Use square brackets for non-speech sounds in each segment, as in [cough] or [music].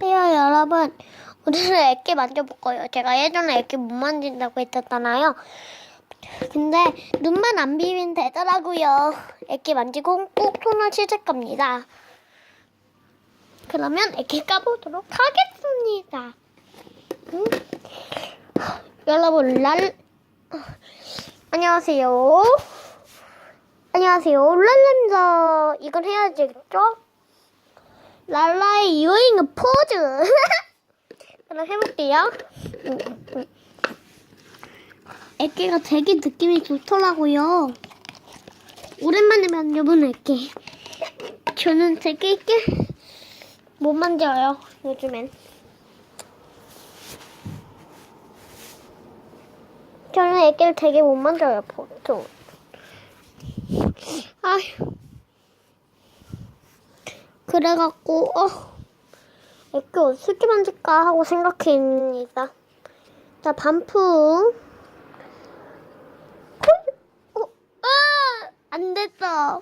안녕하세요 여러분. 오늘은 애기 만져볼 거예요. 제가 예전에 애기 못 만진다고 했었잖아요. 근데 눈만 안 비비면 되더라고요. 애기 만지고 꼭 손을 씻을 겁니다. 그러면 애기 까보도록 하겠습니다. 음. 여러분 랄 안녕하세요. 안녕하세요. 랄란자 이건 해야 되겠죠? 랄라의 유행 포즈. [laughs] 그럼 해볼게요. 애기가 되게 느낌이 좋더라고요. 오랜만에 만져본 애기. 저는 되게 애기 못 만져요, 요즘엔. 저는 애기를 되게 못 만져요, 보통. 아휴. 그래갖고 어 애기 어떻게 만질까 하고 생각했습니다. 자 반품. 어, 아, 안 됐어.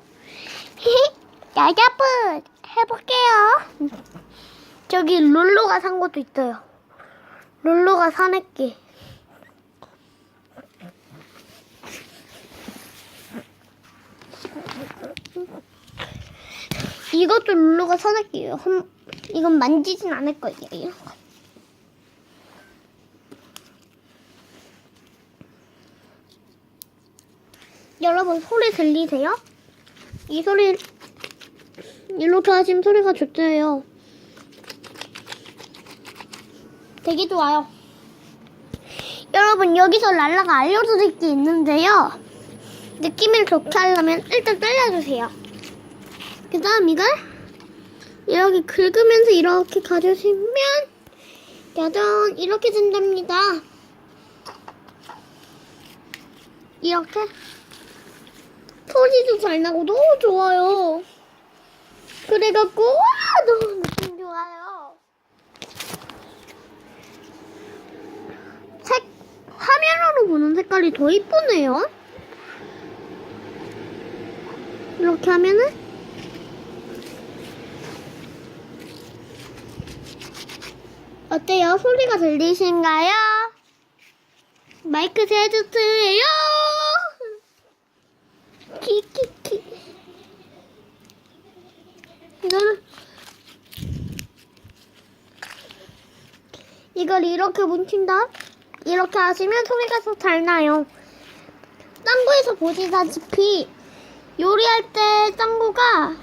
[laughs] 여러분 해볼게요. 저기 룰루가 산 것도 있어요. 산 애기. 이것도 룰루가 사줄게요. 한- 이건 만지진 않을 거예요. 여러분 소리 들리세요? 이 소리 이렇게 하시면 소리가 좋대요. 되게 좋아요. 여러분 여기서 랄라가 알려드릴 게 있는데요. 느낌을 좋게 하려면 일단 잘라주세요. 그 다음 이걸 이렇게 긁으면서 이렇게 가주시면 짜잔 이렇게 된답니다. 이렇게 소리도 잘 나고 너무 좋아요. 그래갖고 와 너무 느낌 좋아요. 색 화면으로 보는 색깔이 더 이쁘네요. 이렇게 하면은 어때요? 소리가 들리신가요? 마이크 제주트예요. 키키키. 이거는 이걸 이렇게 뭉친다. 이렇게 하시면 소리가 더 잘 나요. 짱구에서 보시다시피 요리할 때 짱구가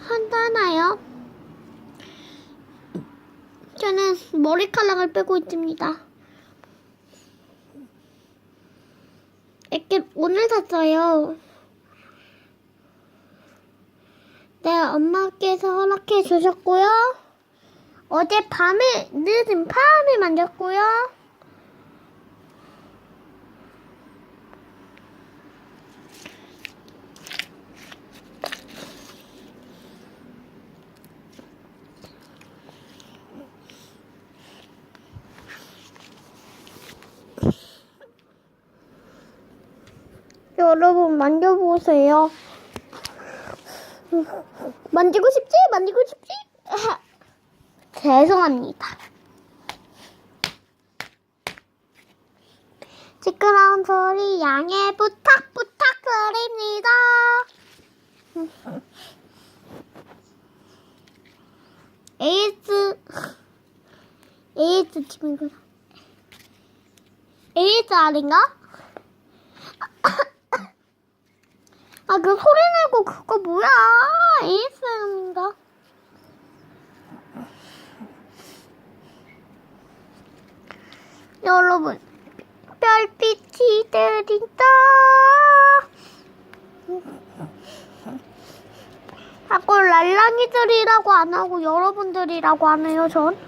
한다나요? 저는 머리카락을 빼고 있습니다. 이렇게 오늘 샀어요. 네, 엄마께서 허락해 주셨고요. 어제 밤에, 늦은 밤에 만졌고요. 여러분 만져보세요. 만지고 싶지? 만지고 싶지? [laughs] 죄송합니다. 시끄러운 소리 양해 부탁 부탁드립니다. [laughs] 에이스 에이스 친구가 에이스 아닌가? 아, 그 소리 내고 그거 뭐야? ASM인가? 여러분, 별빛이 내린다. 자꾸 랄랑이들이라고 안 하고 여러분들이라고 하네요, 전.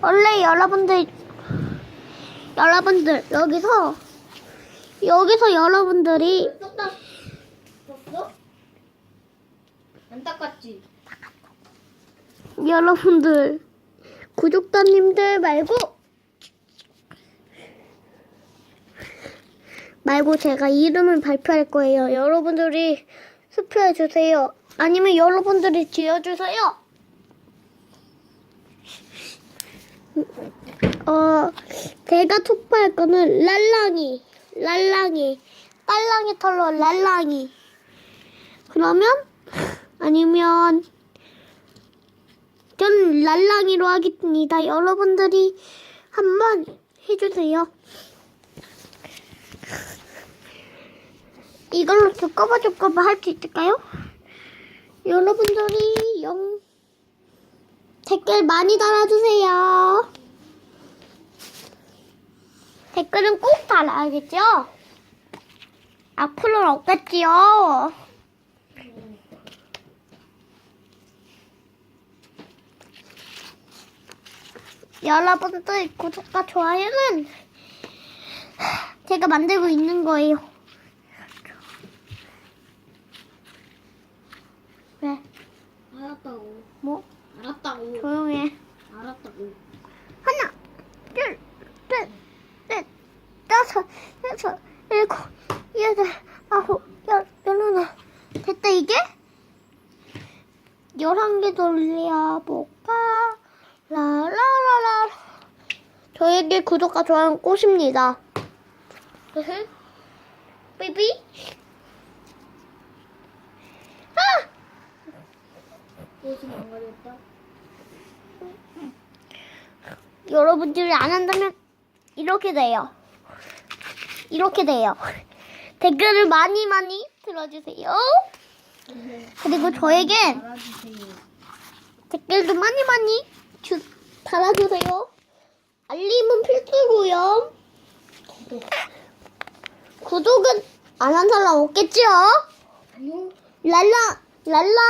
원래 여러분들, 여러분들, 여기서, 여기서 여러분들이 쏙다 줬어? 안 닦았지? 여러분들 구독자님들 말고 말고 제가 이름을 발표할 거예요. 여러분들이 투표해 주세요. 아니면 여러분들이 지어 주세요. 어, 제가 투표할 거는 랄랑이, 랄랑이, 딸랑이 털러 랄랑이. 그러면 아니면 전 랄랑이로 하겠습니다. 여러분들이 한번 해주세요. 이걸로 두꺼봐 두꺼봐 할수 있을까요? 여러분들이 영 댓글 많이 달아주세요. 댓글은 꼭 달아야겠죠? 앞으로는 없겠지요. 여러분들 구독과 좋아요는 제가 만들고 있는 거예요. 왜? 알았다고. 뭐? 알았다고. 조용해. 알았다고. 하나, 둘, 셋, 넷, 다섯, 여섯, 일곱, 여덟, 아홉, 열, 열하나. 됐다, 이게? 열한 개 돌려볼까? 라라라라. 저에게 구독과 좋아요는 꽃입니다. [laughs] 삐삐. 아! 옷이 망가졌다. 여러분들이 안 한다면 이렇게 돼요. 이렇게 돼요. [laughs] 댓글을 많이 많이 들어주세요. 그리고 저에겐 알아주세요. 댓글도 많이 많이 주, 달아주세요. 알림은 필수고요. 구독. 구독은 안 한 사람 없겠죠? 랄라 랄라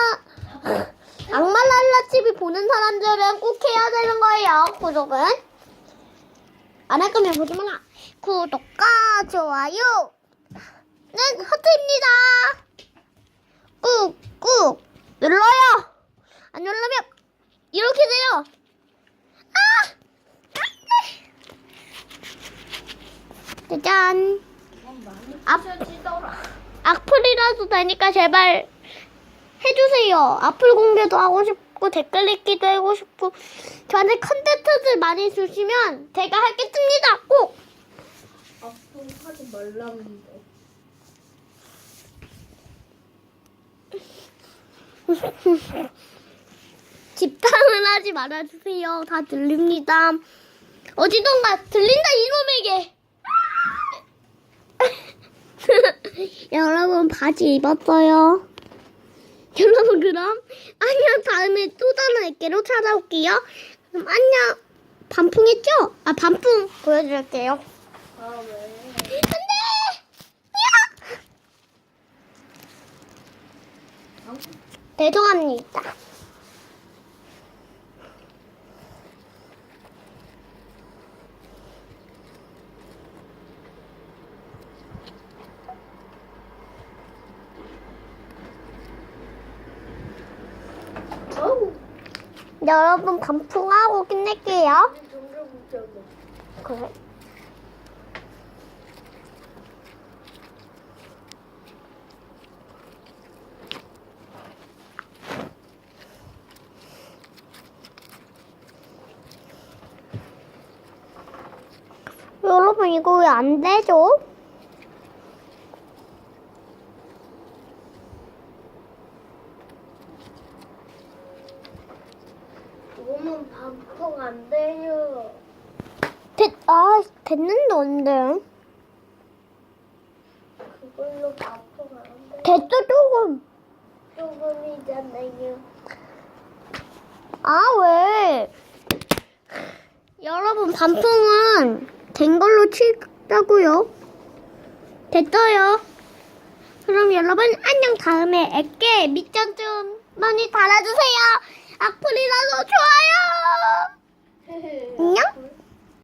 악마 랄라 TV 보는 사람들은 꼭 해야 되는 거예요. 구독은 안 할 거면 보지 마라. 구독과 좋아요 는 하트입니다. 꾹꾹 눌러요. 안 누르면 이렇게 돼요. 아! 짜잔. 이건 많이 앞- 부셔지더라. 되니까 제발 해주세요. 악플 공개도 하고 싶고 댓글 읽기도 하고 싶고 저한테 컨텐츠들 많이 주시면 제가 하겠습니다. 꼭. 앞으로 하지 말라는데. [laughs] 집탐을 하지 말아주세요. 다 들립니다. 어디던가 들린다 이놈에게. [laughs] 여러분 바지 입었어요. [laughs] 여러분 그럼 안녕 다음에 또 다른 애께로 찾아올게요. 그럼 안녕. 반풍했죠? 아 반풍 보여드릴게요. 아 왜? 안돼. 야. 죄송합니다. 어우. 여러분 반풍하고 끝낼게요. 그래. 여러분 이거 왜 안 되죠? 이거는 반풍 안 돼요. 됐, 아 됐는데 언제? 그걸로 반풍 안 돼. 됐어 조금. 조금이잖아요. 아, 왜? 여러분, 반풍은 된 걸로 치자고요. 됐어요. 그럼 여러분, 안녕. 다음에 애께 밑점 좀 많이 달아주세요. 악플이라도 좋아요. [laughs] 안녕.